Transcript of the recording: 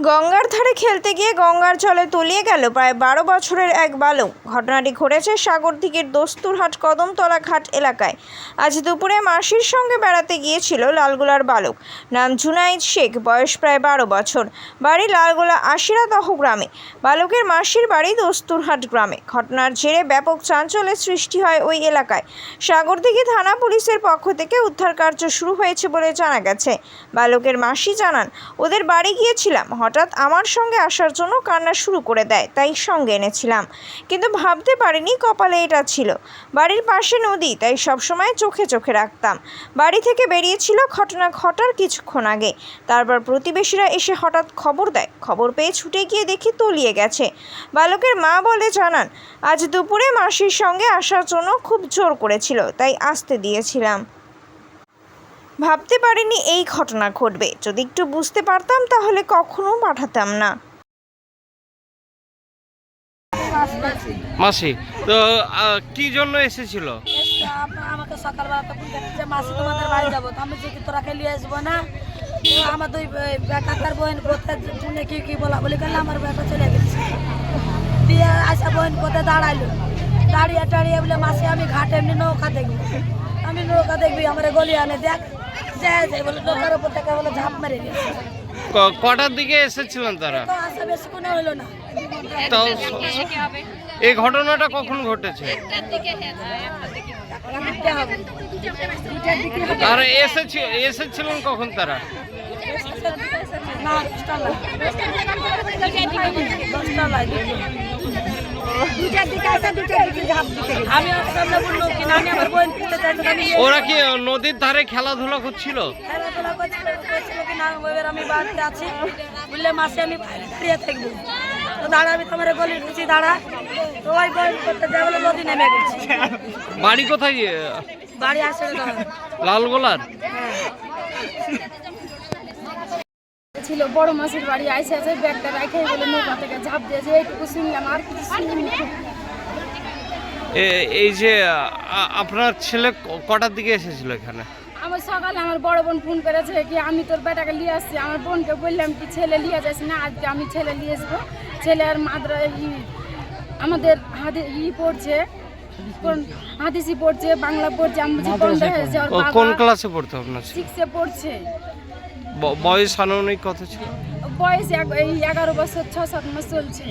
গঙ্গার ধারে খেলতে গিয়ে গঙ্গার জলে তলিয়ে গেল প্রায় বারো বছরের এক বালক ঘটনাটি ঘটেছে সাগরদিঘির দস্তুরহাট কদমতলা ঘাট এলাকায়। আজ দুপুরে মাসির সঙ্গে বেড়াতে গিয়েছিল লালগোলার বালক। নাম জুনাইদ শেখ, বয়স প্রায় বারো বছর। বাড়ি লালগোলা আশিরাদহ গ্রামে। বালকের মাসির বাড়ি দস্তুরহাট গ্রামে। ঘটনার জেরে ব্যাপক চাঞ্চল্যের সৃষ্টি হয় ওই এলাকায়। সাগরদিঘি থানা পুলিশের পক্ষ থেকে উদ্ধার কার্য শুরু হয়েছে বলে জানা গেছে। বালকের মাসি জানান, ওদের বাড়ি গিয়েছিলাম। হঠাৎ আমার সঙ্গে আসার জন্য কান্না শুরু করে দেয়, তাই সঙ্গে এনেছিলাম। কিন্তু ভাবতে পারিনি কপালে এটা ছিল। বাড়ির পাশে নদী, তাই সবসময় চোখে চোখে রাখতাম। বাড়ি থেকে বেরিয়েছিল ঘটনা ঘটার কিছুক্ষণ আগে। তারপর প্রতিবেশীরা এসে হঠাৎ খবর দেয়। খবর পেয়ে ছুটে গিয়ে দেখি তলিয়ে গেছে। বালকের মা বলে জানান, আজ দুপুরে মাসির সঙ্গে আসার জন্য খুব জোর করেছিল, তাই আসতে দিয়েছিলাম। ভাবতে পারিনি এই ঘটনা ঘটবে। যদি একটু বুঝতে পারতাম তাহলে কখনো পাঠাতাম না। মাসি তো কি জন্য এসেছিল? আমাকে সকালবেলা তখন যে মাসি তোমাদের বাড়ি যাব। তো আমি যে কি তোরা খেলিয়ে আসব না? তো আমার দুই বেটাকার বোন কোথায় শুনে কি কি বলা বলি গেলে আমার বেটা চলে গেছে। দিয়ে আসা বোন কোথায় দাঁড়াইলো? দাঁড়িয়ে টাড়িয়ে বলে মাসি আমি ঘাটে এমনি নৌকা দেখবি। আমি নৌকা দেখবি আমার গলি আনে দেখ। যায় যায় বলে নৌকার উপর থেকে বলে ঝাঁপ মেরে গেছে ক- কটার দিকে এসেছিলেন তারা? তো আসা বেশি হলো না। তো এই ঘটনাটা কখন ঘটেছে। আর এসেছি এসেছিলেন কখন তারা? আমি ওর কি নদীর ধারে খেলাধুলা করছিল? খেলাধুলা করছিল করছিল কি না এবার আমি বাড়িতে আছি। বললে মাসে আমি থাকব। তো তোমার দাঁড়া। তো ওই করতে নদী নেমে গেছি। বাড়ি কোথায় বাড়ি আসে দাঁড়া লালগোলার? ছিল বড় মাসির বাড়ি আইসে আছে ব্যাগটা রাখে বলে নৌকা থেকে ঝাঁপ দিয়েছে। এইটুকু শুনলাম আর কিছু এই যে আপনার ছেলে কটার দিকে এসেছিল এখানে? আমার সকালে আমার বড় বোন ফোন করেছে কি আমি তোর বেটাকে নিয়ে আসছি। আমার বোনকে বললাম কি ছেলে নিয়ে যাস না আজকে আমি ছেলে নিয়ে আসব। ছেলে আর মাদ্রা আমাদের হাতে ই পড়ছে হাদিসি পড়ছে বাংলা পড়ছে আমি বন্ধ হয়েছে কোন ক্লাসে পড়তো আপনার সিক্সে পড়ছে। বয়স আনুমানিক কত ছিল? বয়স এই এগারো বছর ছ সাত মাস চলছে।